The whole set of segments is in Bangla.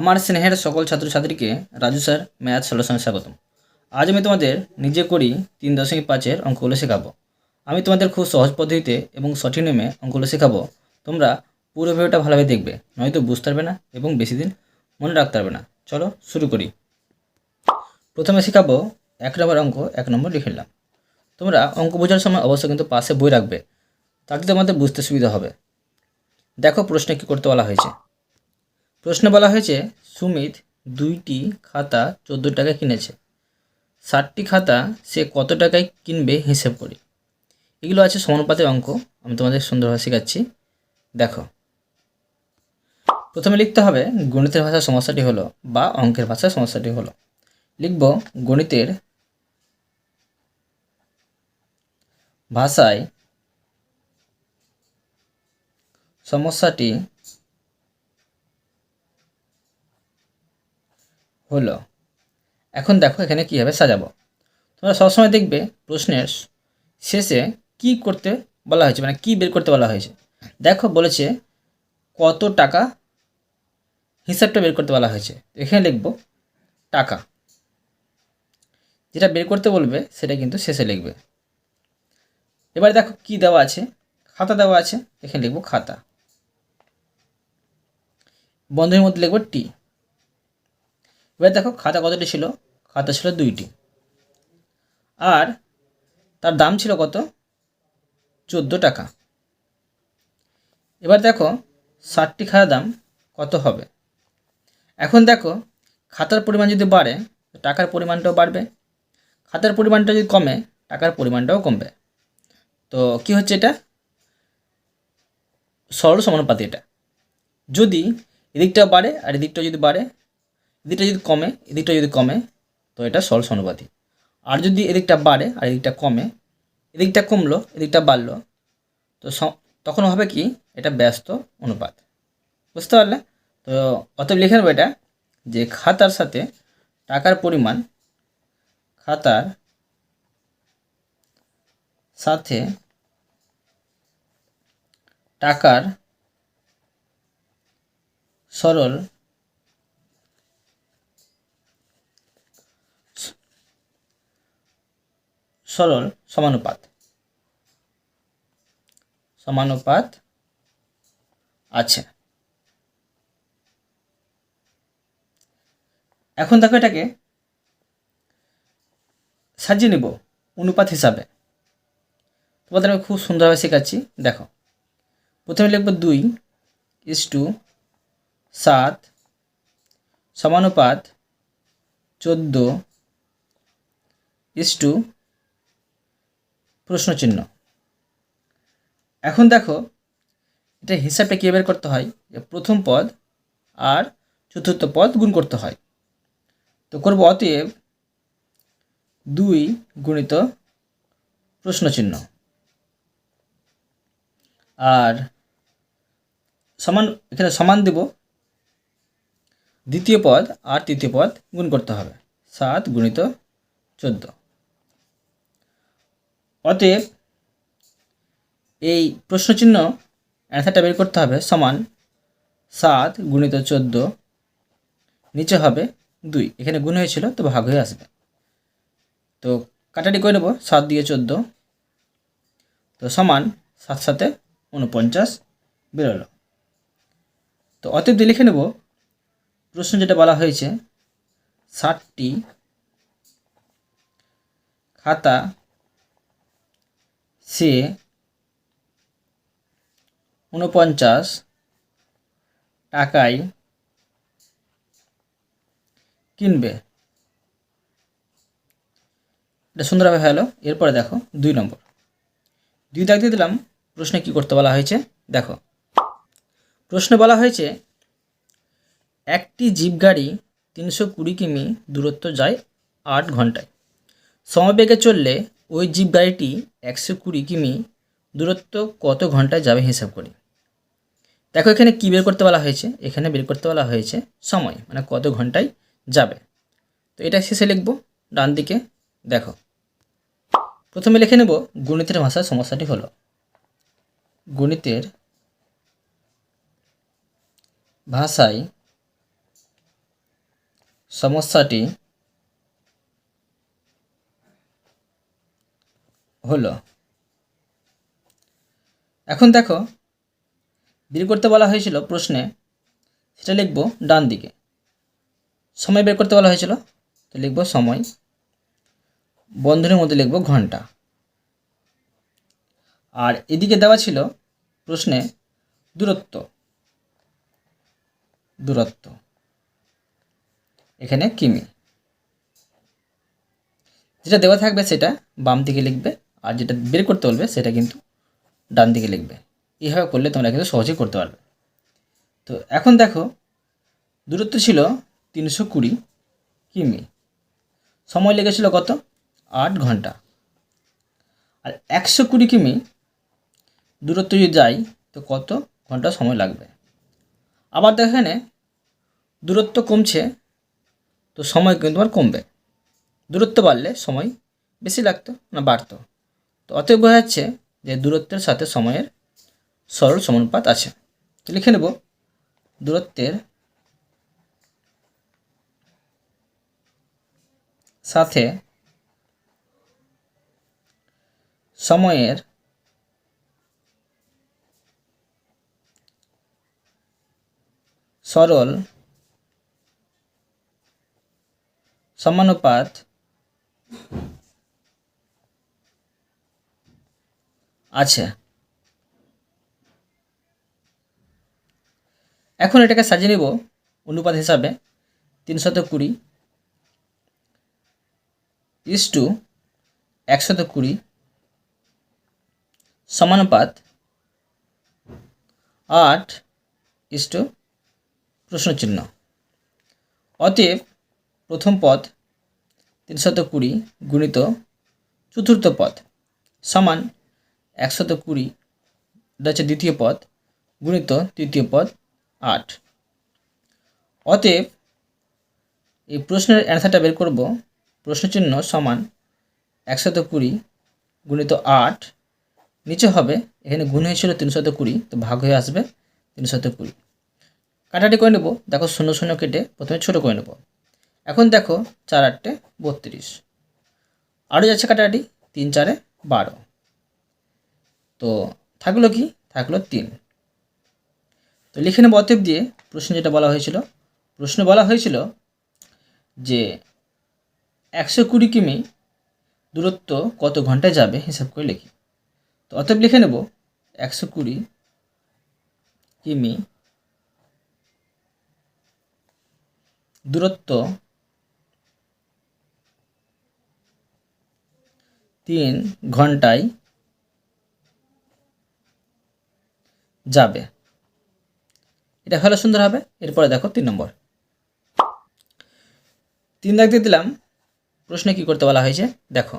আমার স্নেহের সকল ছাত্রছাত্রীকে রাজু স্যার ম্যাথ সলিউশনে স্বাগতম। আজ আমি তোমাদের নিজে করি তিন দশমিক পাঁচের অঙ্কগুলো শেখাবো। আমি তোমাদের খুব সহজ পদ্ধতিতে এবং সঠিক নিয়মে অঙ্কগুলো শেখাবো। তোমরা পুরো ভিডিওটা ভালোভাবে দেখবে, নয়তো বুঝতে পারবে না এবং বেশি দিন মনে রাখতে পারবে না। চলো শুরু করি। প্রথমে শেখাবো এক নম্বর অঙ্ক, এক নম্বর লিখে নিলাম। তোমরা অঙ্ক বোঝার সময় অবশ্যই কিন্তু পাশে বই রাখবে, তাতে তোমাদের বুঝতে সুবিধা হবে। দেখো প্রশ্নে কী করতে বলা হয়েছে। প্রশ্নে বলা হয়েছে, সুমিত দুইটি খাতা চোদ্দ টাকায় কিনেছে। ষাটটি খাতা সে কত টাকায় কিনবে হিসেব করি। এগুলো আছে সমানুপাতের অঙ্ক, আমি তোমাদের সুন্দরভাবে শেখাচ্ছি। দেখো। প্রথমে লিখতে হবে, গণিতের ভাষার সমস্যাটি হলো বা অঙ্কের ভাষার সমস্যাটি হলো। লিখব, গণিতের ভাষায় সমস্যাটি হলো। এখন দেখো এখানে কীভাবে সাজাবো। তোমরা সবসময় দেখবে প্রশ্নের শেষে কি করতে বলা হয়েছে মানে কি বের করতে বলা হয়েছে। দেখো বলেছে কত টাকা হিসাবটা বের করতে বলা হয়েছে। এখানে লিখব টাকা। যেটা বের করতে বলবে সেটা কিন্তু শেষে লিখবে। এবার দেখো কি দেওয়া আছে, খাতা দেওয়া আছে, এখানে লিখব খাতা। বন্ধুর মধ্যে লিখব টি। এবার দেখো খাতা কতটি ছিল? খাতা ছিল দুইটি। আর তার দাম ছিল কত? চোদ্দ টাকা। এবার দেখো ষাটটি খাতার দাম কত হবে? এখন দেখো খাতার পরিমাণ যদি বাড়ে টাকার পরিমাণটাও বাড়বে। খাতার পরিমাণটা যদি কমে, টাকার পরিমাণটাও কমবে। তো কি হচ্ছে এটা? সরল সমানুপাতি এটা। যদি এদিকটাও বাড়ে আর এদিকটাও যদি বাড়ে এদিকটা যদি কমে, এদিকটা যদি কমে, তো এটা সরল সমানুপাতি আর যদি এদিকটা বাড়ে, আর এদিকটা কমে, এদিকটা কমলো, এদিকটা বাড়লো, তো তখন হবে কি? এটা ব্যস্ত অনুপাত। বুঝতে পারলে? তো অতএব লিখে নেব এটা যে খাতার সাথে টাকার পরিমাণ খাতার সাথে টাকার সরল সরল সমানুপাত। সমানুপাত আছে। এখন দেখো এটাকে সাজিয়ে নেব অনুপাত হিসাবে। তোমাদের আমি খুব সুন্দরভাবে শেখাচ্ছি, দেখো। প্রথমে লিখব দুই ইস টু সাত সমানুপাত চোদ্দ ইস টু প্রশ্নচিহ্ন। এখন দেখো, এটা হিসাবটা কী করতে হয়? প্রথম পদ আর চতুর্থ পদ গুণ করতে হয়। তো করব অতএব দুই গুণিত প্রশ্নচিহ্ন। আর সমান, এখানে সমান দেব। দ্বিতীয় পদ আর তৃতীয় পদ গুণ করতে হবে। সাত গুণিত চোদ্দ। অতএব এই প্রশ্নচিহ্ন অ্যান্সারটা বের করতে হবে সমান সাত গুণিত চোদ্দ, নিচে হবে দুই। এখানে গুণ হয়েছিল তো ভাগ হয়ে আসবে। তো কাটাটি করে নেব, সাত দিয়ে চোদ্দ। তো সমান সাত সাথে উনপঞ্চাশ বেরোলো। তো অতএব দিয়ে লিখে নেব, প্রশ্ন যেটা বলা হয়েছে, ষাটটি খাতা সে উনপঞ্চাশ টাকায় কিনবে। এটা সুন্দরভাবে হলো, এরপরে দেখো, দুই নম্বর। দুই দাগ দিয়ে দিলাম, প্রশ্নে কী করতে বলা হয়েছে? দেখো, প্রশ্নে বলা হয়েছে, একটি জিপ গাড়ি তিনশো কুড়ি কিমি দূরত্ব যায় আট ঘন্টায়। সমবেগে চললে ওই জিপ গাড়িটি একশো কুড়ি কিমি দূরত্ব কত ঘন্টায় যাবে হিসাব করি। দেখো এখানে কী বের করতে বলা হয়েছে? এখানে বের করতে বলা হয়েছে সময় মানে কত ঘন্টায় যাবে। তো এটা শেষে লিখব, ডান দিকে দেখো। প্রথমে লিখে নেব, গণিতের ভাষার সমস্যাটি হলো। গণিতের ভাষায় সমস্যাটি হলো। এখন দেখো, বের করতে বলা হয়েছিল প্রশ্নে, সেটা লিখব ডান দিকে। সময় বের করতে বলা হয়েছিল, তো লিখব সময়। বন্ধনের মধ্যে লিখব ঘণ্টা। আর এদিকে দেওয়া ছিল প্রশ্নে দূরত্ব। দূরত্ব। এখানে কিমি। যেটা দেওয়া থাকবে সেটা বাম দিকে লিখবে। আর যেটা বের করতে বলবে, সেটা কিন্তু ডান দিকে লিখবে। এইভাবে করলে তোমরা কিন্তু সহজেই করতে পারবে। তো এখন দেখো, দূরত্ব ছিল তিনশো কুড়ি কিমি। সময় লেগেছিল কত? আট ঘণ্টা। আর একশো কুড়ি কিমি দূরত্ব যদি যাই তো কত ঘণ্টা সময় লাগবে? আবার দেখো এখানে, দূরত্ব কমছে, তো সময় কিন্তু তোমার কমবে। দূরত্ব বাড়লে সময় বেশি লাগতো না বাড়তো? তো অতএব বোঝা যাচ্ছে যে দূরত্বের সাথে সময়ের সরল সমানুপাত আছে। লিখে নেব, দূরত্বের সাথে সময়ের সরল সমানুপাত আছে। এখন এটাকে সাজিয়ে নেব অনুপাত হিসাবে তিনশত কুড়ি ইস টু একশত কুড়ি সমানুপাত আট ইস টু প্রশ্নচিহ্ন। অতএব প্রথম পদ তিনশত কুড়ি গুণিত চতুর্থ পদ সমান একশত কুড়ি, এটা হচ্ছে দ্বিতীয় পদ, গুণিত তৃতীয় পদ আট। অতএব এই প্রশ্নের অ্যান্সারটা বের করব প্রশ্নচিহ্ন সমান একশত কুড়ি গুণিত আট, নিচে হবে, এখানে গুণ হয়েছিল তিনশত কুড়ি, তো ভাগ হয়ে আসবে তিনশত কুড়ি। কাটাটি করে নেব, দেখো শূন্য শূন্য কেটে প্রথমে ছোটো করে নেব। এখন দেখো চার আটটে বত্রিশ। আরও যাচ্ছে কাটাটি তিন চারে বারো। তো থাকল কি? থাকল তিন। তো লিখে নেব অতএব দিয়ে প্রশ্ন যেটা বলা হয়েছিল। প্রশ্ন বলা হয়েছিল যে একশো কুড়ি কিমি দূরত্ব কত ঘন্টায় যাবে? হিসাব করে লিখি। তো অতএব লিখে নেব একশো কুড়ি কিমি দূরত্ব তিন ঘন্টায় যাবে। এটা হলে সুন্দর হবে, এরপরে দেখো তিন নম্বর। তিন দাগ দিয়ে দিলাম, প্রশ্নে কি করতে বলা হয়েছে? দেখো।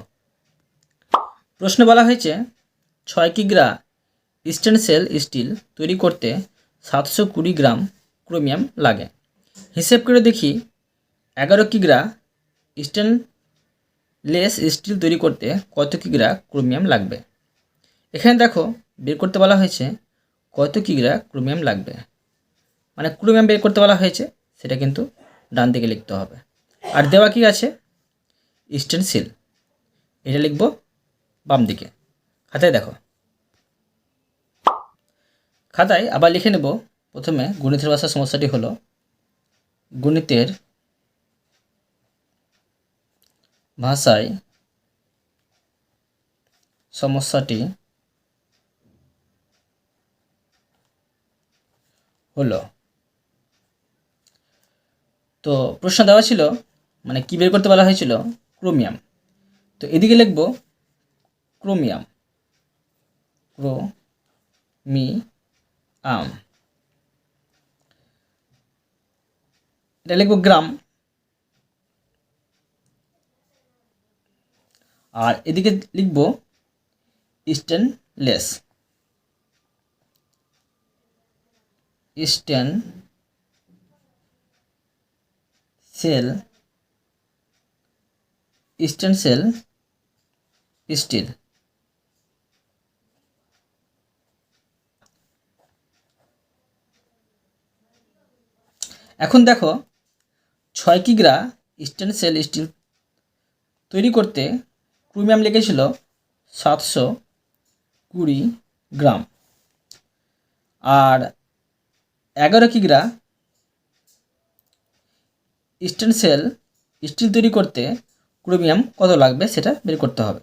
প্রশ্নে বলা হয়েছে, ছয় কিগ্রা স্টেনসেল স্টিল তৈরি করতে সাতশো কুড়ি গ্রাম ক্রোমিয়াম লাগে। হিসেব করে দেখি, এগারো কিগ্রা স্টেনলেস স্টিল তৈরি করতে কত কিগ্রা ক্রোমিয়াম লাগবে? এখানে দেখো, বের করতে বলা হয়েছে কত কিগ্রা ক্রোমিয়াম লাগবে? মানে ক্রোমিয়াম বের করতে বলা হয়েছে, সেটা কিন্তু ডান দিকে লিখতে হবে। আর দেওয়া কি আছে? স্টেনসিল এটা লিখব বাম দিকে। খাতায় দেখো। খাতায় আবার লিখে নেব, প্রথমে গণিতের ভাষার সমস্যাটি হলো, গণিতের ভাষায় সমস্যাটি হলো। তো প্রশ্ন দেওয়া ছিল মানে কী বের করতে বলা হয়েছিল? ক্রোমিয়াম। তো এদিকে লিখব, ক্রোমিয়াম। ক্রো মি আম এটা লিখব গ্রাম। আর এদিকে লিখব স্টেনলেস স্টেন সেল স্টেন সেল স্টিল। এখন দেখো ছয় কিগ্রা স্টেনসেল স্টিল তৈরি করতে ক্রোমিয়াম লেগেছিল সাতশো কুড়ি গ্রাম। আর এগারো কিগ্রা স্টেনসেল স্টিল তৈরি করতে ক্রোমিয়াম কত লাগবে সেটা বের করতে হবে।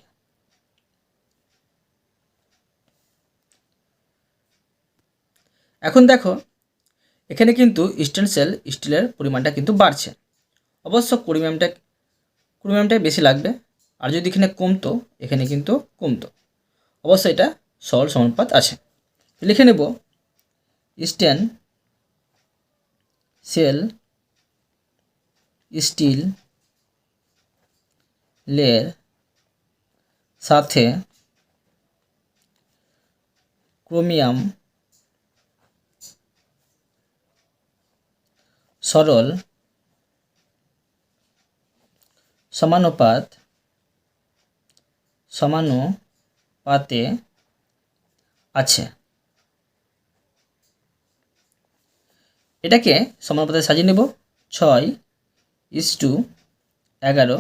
এখন দেখো, এখানে কিন্তু স্টেনসেল স্টিলের পরিমাণটা কিন্তু বাড়ছে। অবশ্য ক্রোমিয়ামটা ক্রোমিয়ামটাই বেশি লাগবে, আর যদি এখানে কমতো, এখানে কিন্তু কমতো। অবশ্য এটা সরল সমানুপাত আছে। লিখে নেব স্টেন সেল স্টিল লের সাথে ক্রোমিয়াম সরল সমানুপাত সমানুপাতে আছে। এটাকে সমানুপাতে সাজিয়ে নেব। ছয় ইস টু এগারো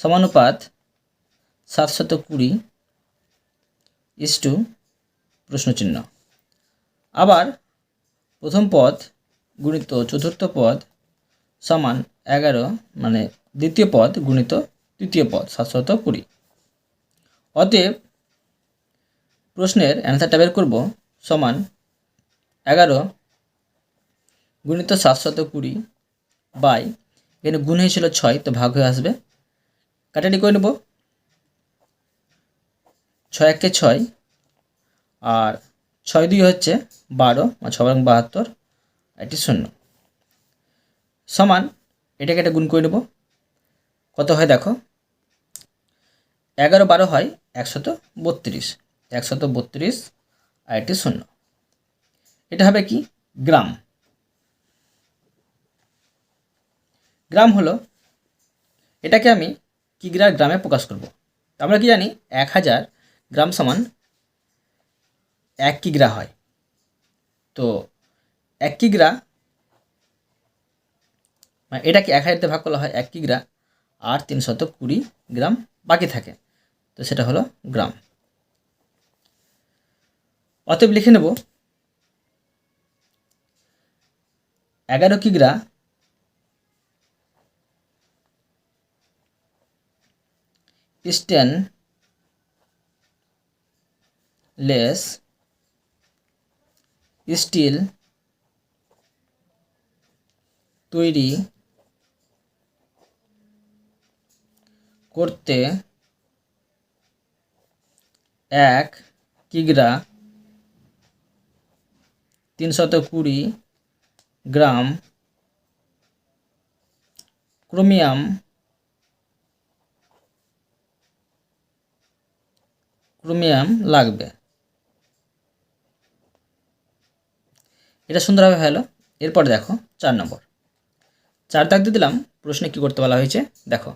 সমানুপাত সাতশত কুড়ি ইস টু প্রশ্নচিহ্ন। আবার প্রথম পদ গুণিত চতুর্থ পদ সমান এগারো মানে দ্বিতীয় পদ গুণিত তৃতীয় পদ সাতশত কুড়ি। অতএব প্রশ্নের অ্যান্সারটা বের করব সমান এগারো গুণিত সাতশত কুড়ি বাই, এখানে গুণ হয়েছিল ছয়, তো ভাগ হয়ে আসবে। কাটাটি করে নেব। ছয় একে ছয়, আর ছয় দুই হচ্ছে বারো, আর ছ বারং বাহাত্তর, এটি শূন্য। সমান, এটাকে একটা গুণ করে নেব। কত হয় দেখো? এগারো বারো হয় একশত বত্রিশ। একশত বত্রিশ, আর এটি শূন্য। এটা হবে কি? গ্রাম। গ্রাম হলো, এটাকে আমি কিগ্রা গ্রামে প্রকাশ করব। আমরা কি জানি, এক হাজার গ্রাম সমান এক কিগ্রা হয়। তো এক কিগ্রা মানে এটাকে এক হাজারতে ভাগ করা হয় এক কিগ্রা, আর তিনশত কুড়ি গ্রাম বাকি থাকে। তো সেটা হলো গ্রাম। অতএব লিখে নেব, এগারো কিগ্রা স্টেন লেস স্টিল তৈরি করতে এক কিগ্রা তিনশত কুড়ি গ্রাম ক্রোমিয়াম ক্রোমিয়াম লাগবে। এটা সুন্দরভাবে হলো। এরপর দেখো, চার নম্বর। চার দাগ দিয়ে দিলাম, প্রশ্নে কী করতে বলা হয়েছে? দেখো।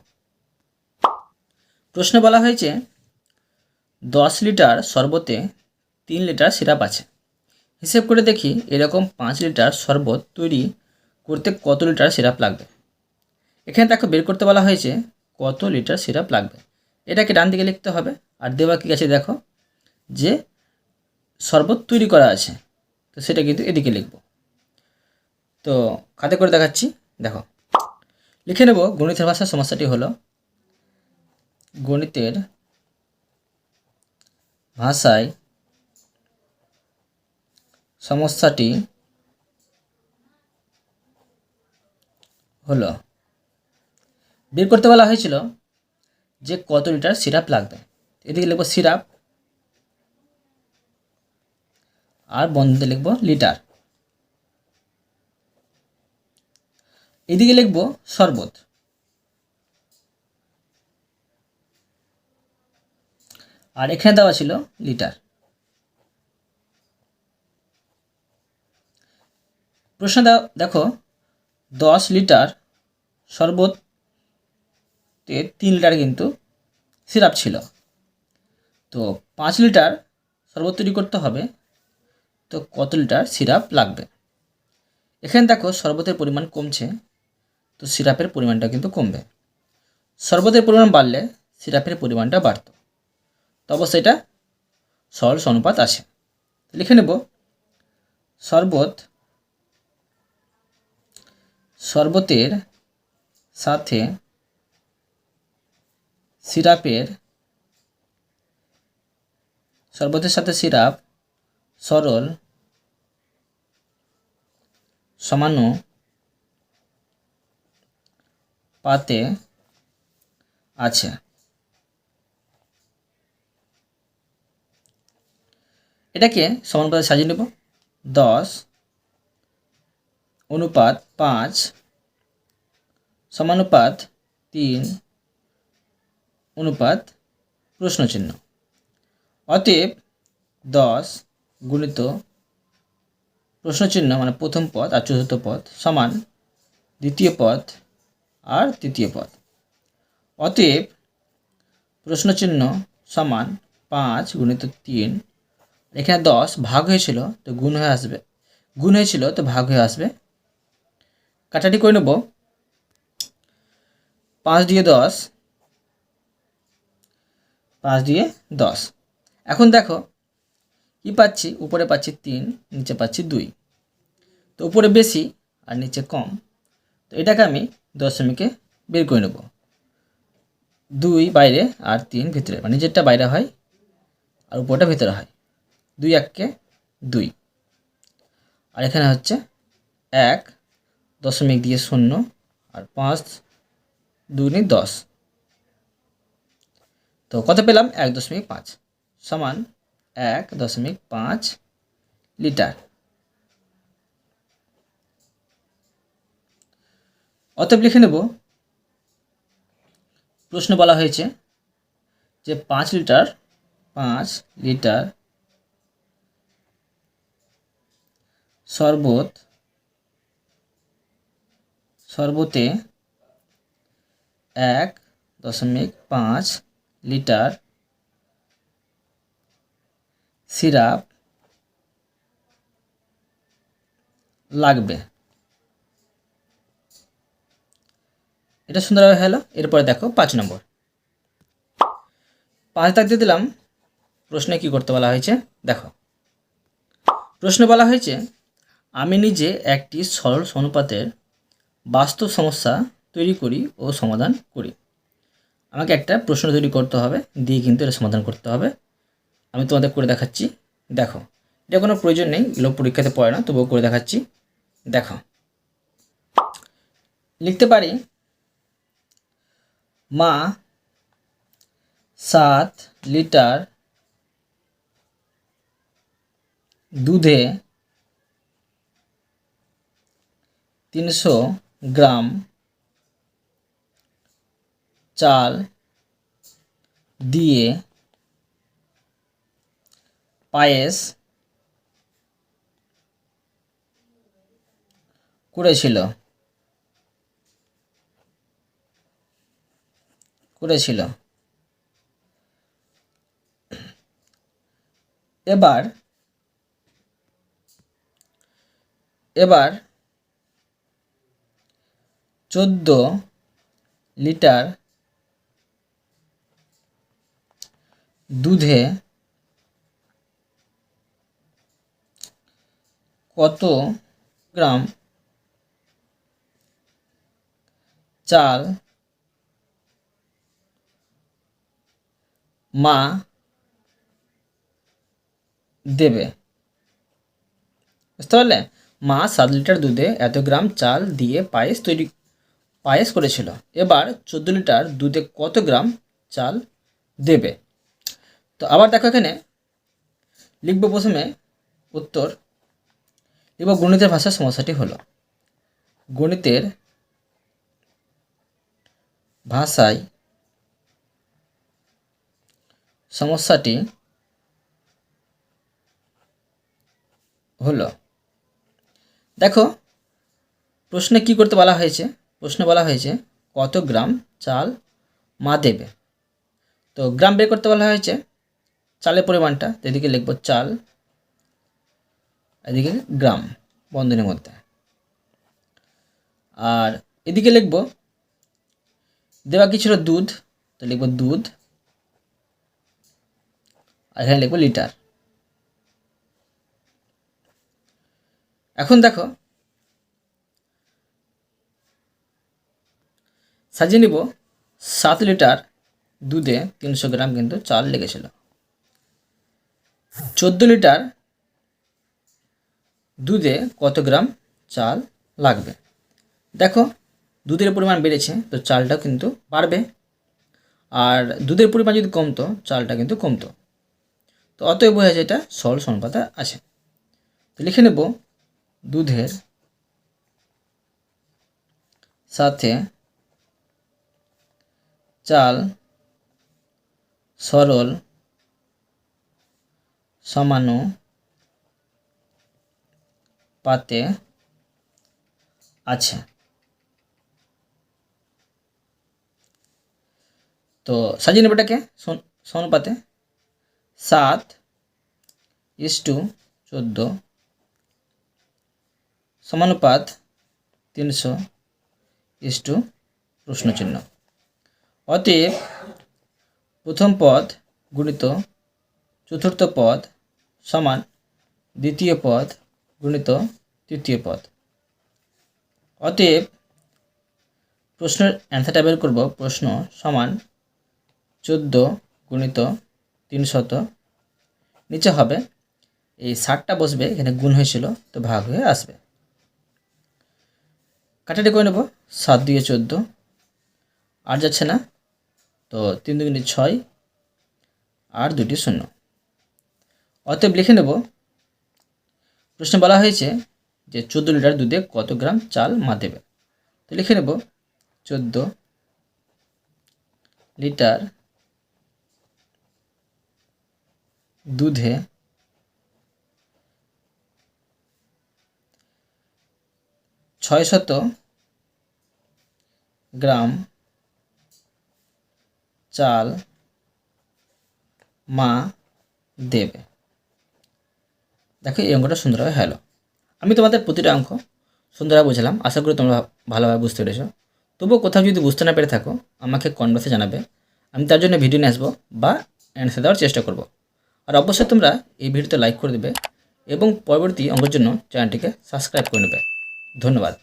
প্রশ্নে বলা হয়েছে, দশ লিটার শরবতে তিন লিটার সিরাপ আছে। হিসেব করে দেখি, এরকম পাঁচ লিটার শরবত তৈরি করতে কত লিটার সিরাপ লাগবে? এখানে দেখো, বের করতে বলা হয়েছে, কত লিটার সিরাপ লাগবে? এটাকে ডান দিকে লিখতে হবে। আর দেওয়া কী আছে দেখো যে শরবত তৈরি করা আছে, তো সেটা কিন্তু এদিকে লিখব। তো খাতে করে দেখাচ্ছি, দেখো। লিখে নেব, গণিতের ভাষার সমস্যাটি হলো গণিতের ভাষায় সমস্যাটি হলো, বের করতে বলা হয়েছিল যে কত লিটার সিরাপ লাগবে। এদিকে লিখব সিরাপ। আর বন্ধতে লিখব লিটার। এদিকে লিখব শরবত। আর এখানে দেওয়া ছিল লিটার। প্রশ্ন দেখো, দশ লিটার শরবতে তিন লিটার কিন্তু সিরাপ ছিল। তো পাঁচ লিটার শরবত তৈরি করতে হবে। তো কত লিটার সিরাপ লাগবে? এখানে দেখো শরবতের পরিমাণ কমছে, তো সিরাপের পরিমাণটা কিন্তু কমবে। শরবতের পরিমাণ বাড়লে সিরাপের পরিমাণটা বাড়তো। তো অবশ্যই এটা সরল অনুপাত আছে। লিখে নেব, শরবত, শরবতের সাথে সিরাপের শরবতের সাথে সিরাপ, সরল, সমানু, পাতে আছে। এটাকে সমানুপাতে সাজিয়ে নেব। দশ, অনুপাত পাঁচ, সমানুপাত তিন, অনুপাত প্রশ্নচিহ্ন। অতএব দশ গুণিত প্রশ্নচিহ্ন মানে প্রথম পদ আর চতুর্থ পদ সমান দ্বিতীয় পদ আর তৃতীয় পদ। অতএব প্রশ্নচিহ্ন সমান পাঁচ গুণিত তিন। এখানে দশ ভাগ হয়েছিল, তো গুণ হয়ে আসবে। গুণ হয়েছিল, তো ভাগ হয়ে আসবে। কাটাটি করে নেব। পাঁচ দিয়ে দশ। পাঁচ দিয়ে দশ। এখন দেখো, কি পাচ্ছি? উপরে পাচ্ছি তিন, নিচে পাচ্ছি দুই। তো উপরে বেশি আর নিচে কম। তো এটাকে আমি দশমিকে বের করে নেব। দুই বাইরে আর তিন ভিতরে মানে নিচেরটা বাইরে হয় আর উপরটা ভিতরে হয়। দুই এককে দুই। আর এখানে হচ্ছে এক, দশমিক দিয়ে শূন্য আর পাঁচ দুগুণি দশ। তো কত পেলাম? এক দশমিক পাঁচ। সমান এক দশমিক পাঁচ লিটার। অতএব লিখে নেব, প্রশ্ন বলা হয়েছে যে পাঁচ লিটার পাঁচ লিটার শরবত, শরবতে এক দশমিক পাঁচ লিটার সিরাপ লাগবে। এটা সুন্দরভাবে হলো এরপরে দেখো পাঁচ নম্বর। পাঁচ দাগ দিয়ে দিলাম। প্রশ্নে কি করতে বলা হয়েছে? দেখো। প্রশ্ন বলা হয়েছে, আমি নিজে একটি সরল অনুপাতের বাস্তব সমস্যা তৈরি করি ও সমাধান করি। আমাকে একটা প্রশ্ন তৈরি করতে হবে, দিয়ে কিন্তু এটা সমাধান করতে হবে। আমি তোমাদের করে দেখাচ্ছি। দেখো, এটা কোনো প্রয়োজন নেই এগুলো পরীক্ষাতে পড়ে না, তবুও করে দেখাচ্ছি। দেখো, লিখতে পারি? মা সাত লিটার দুধে তিনশো গ্রাম চাল দিয়ে পায়েস করেছিল করেছিল এবার এবার চোদ্দ লিটার দুধে কত গ্রাম? চাল মা দেবে। বুঝতে পারলে? মা সাত লিটার দুধে এত গ্রাম চাল দিয়ে পায়েস তৈরি, পায়েস করেছিল। এবার চোদ্দ লিটার দুধে কত গ্রাম চাল দেবে? তো আবার দেখো এখানে লিখব প্রথমে উত্তর। লিখব গণিতের ভাষার সমস্যাটি হলো। গণিতের ভাষায় সমস্যাটি হলো, দেখো, প্রশ্নে কি করতে বলা হয়েছে? প্রশ্নে বলা হয়েছে, কত গ্রাম চাল মা দেবে? তো গ্রাম বের করতে বলা হয়েছে, চালের পরিমাণটা এদিকে লিখব চাল এদিকে গ্রাম, বন্ধনের মধ্যে। আর এদিকে লিখব, দেওয়া কি ছিল দুধ? তো লিখব দুধ। আর এখানে লিখব লিটার। এখন দেখো, সাজিয়ে নিব, সাত লিটার দুধে তিনশো গ্রাম কিন্তু চাল লেগেছিল। চোদ্দ লিটার দুধে কত গ্রাম চাল লাগবে? দেখো, দুধের পরিমাণ বেড়েছে, তো চালটাও কিন্তু বাড়বে। আর দুধের পরিমাণ যদি কমতো, চালটা কিন্তু কমতো। তো অতএব বোঝা যায় এটা সরল সমানুপাতে আছে। তো লিখে নেব, দুধের সাথে চাল সরল সমানু পাতে আছে তো সাজিয়ে নেব এটাকে সন- সমানুপাতে সাত ইস টু চোদ্দ সমানুপাত তিনশো ইস টু প্রশ্নচিহ্ন অতএব প্রথম পদ গুণিত চতুর্থ পদ সমান দ্বিতীয় পদ গুণিত তৃতীয় পদ। অতএব প্রশ্নের অ্যান্সারটা বের করব প্রশ্ন সমান চোদ্দ গুণিত তিনশত নিচে হবে, এই ষাটটা বসবে, এখানে গুণ হয়েছিল, তো ভাগ হয়ে আসবে। কাটাটি করে নেব, সাত দিয়ে চোদ্দ। আর যাচ্ছে না, তো তিন দুগুণে ছয়, আর দুটি শূন্য। অতএব লিখে নেব প্রশ্নে বলা হয়েছে যে চোদ্দ লিটার দুধে কত গ্রাম চাল মা দেবে? তো লিখে নেব, চোদ্দ লিটার দুধে ছয়শত গ্রাম চাল মা দেবে। দেখো, এই অঙ্কটা সুন্দরভাবে হলো। আমি তোমাদের প্রতিটা অঙ্ক সুন্দরভাবে বুঝলাম। আশা করি তোমরা ভালোভাবে বুঝতে পেরেছ। তবুও কোথাও যদি বুঝতে না পেরে থাকো, আমাকে কনভার্সে জানাবে। আমি তার জন্য ভিডিও নিয়ে আসব বা অ্যান্সার দেওয়ার চেষ্টা করব। আর অবশ্যই তোমরা এই ভিডিওতে লাইক করে দেবে এবং পরবর্তী অঙ্কের জন্য চ্যানেলটিকে সাবস্ক্রাইব করে নেবে। ধন্যবাদ।